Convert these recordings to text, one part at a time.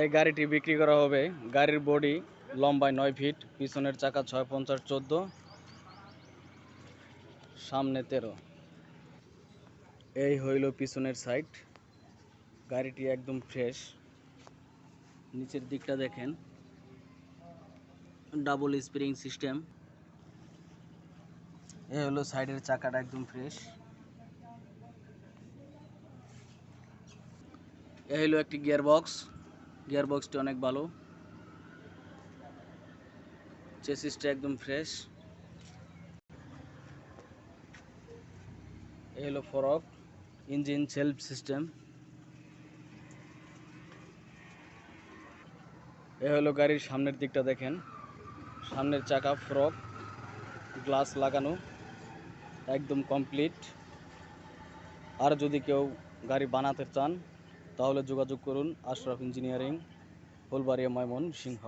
এই গাড়িটি বিক্রি করা হবে। গাড়ির বডি লম্বায় নয় ফিট, পিছনের চাকা ছয় পঞ্চাশ চোদ্দ, সামনে তেরো। এই হইল পিছনের সাইড গাড়িটি একদম ফ্রেশ নিচের দিকটা দেখেন। ডাবল স্প্রিং সিস্টেম এ হলো সাইডের চাকাটা একদম ফ্রেশ এ হলো একটি গিয়ার বক্স গিয়ার বক্সটি অনেক ভালো। চেসিসটা একদম ফ্রেশ এ হলো ফরক ইঞ্জিন সেলফ সিস্টেম এ হলো গাড়ির সামনের দিকটা দেখেন। সামনের চাকা, ফ্রক গ্লাস লাগানো, একদম কমপ্লিট আর যদি কেউ গাড়ি বানাতে চান তাহলে যোগাযোগ করুন আশরাফ ইঞ্জিনিয়ারিং, ফুলবাড়িয়া ময়মন সিংহ।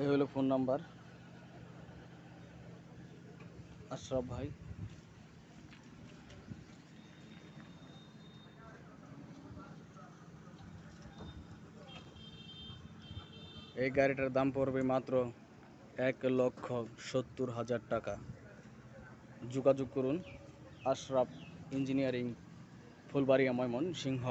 এই হলো ফোন নাম্বার। আশরাফ ভাই। এই গাড়িটার দাম পড়বে মাত্র এক লক্ষ সত্তর হাজার টাকা। যোগাযোগ করুন আশরাফ ইঞ্জিনিয়ারিং ফুলবাড়িয়া ময়মন সিংহ